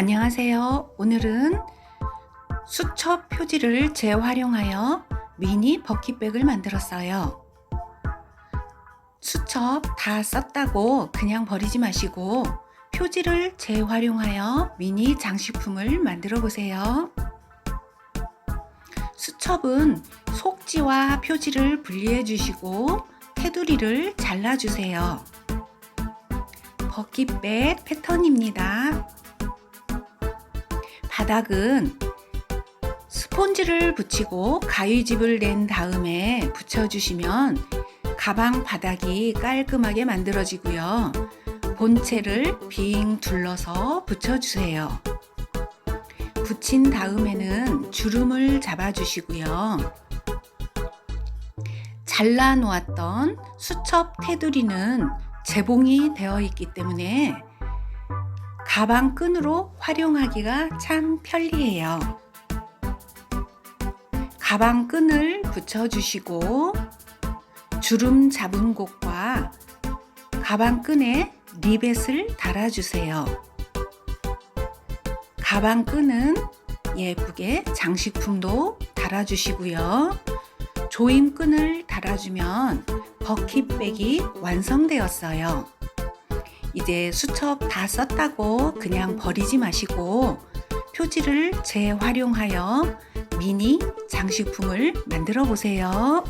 안녕하세요. 오늘은 수첩 표지를 재활용하여 미니 버킷백을 만들었어요. 수첩 다 썼다고 그냥 버리지 마시고 표지를 재활용하여 미니 장식품을 만들어 보세요. 수첩은 속지와 표지를 분리해 주시고 테두리를 잘라 주세요. 버킷백 패턴입니다. 바닥은 스폰지를 붙이고 가위집을 낸 다음에 붙여주시면 가방 바닥이 깔끔하게 만들어지고요. 본체를 빙 둘러서 붙여주세요. 붙인 다음에는 주름을 잡아주시고요. 잘라 놓았던 수첩 테두리는 재봉이 되어 있기 때문에 가방 끈으로 활용하기가 참 편리해요. 가방 끈을 붙여주시고 주름 잡은 곳과 가방 끈에 리벳을 달아주세요. 가방 끈은 예쁘게 장식품도 달아주시고요. 조임 끈을 달아주면 버킷백이 완성되었어요. 이제 수첩 다 썼다고 그냥 버리지 마시고 표지를 재활용하여 미니 장식품을 만들어 보세요.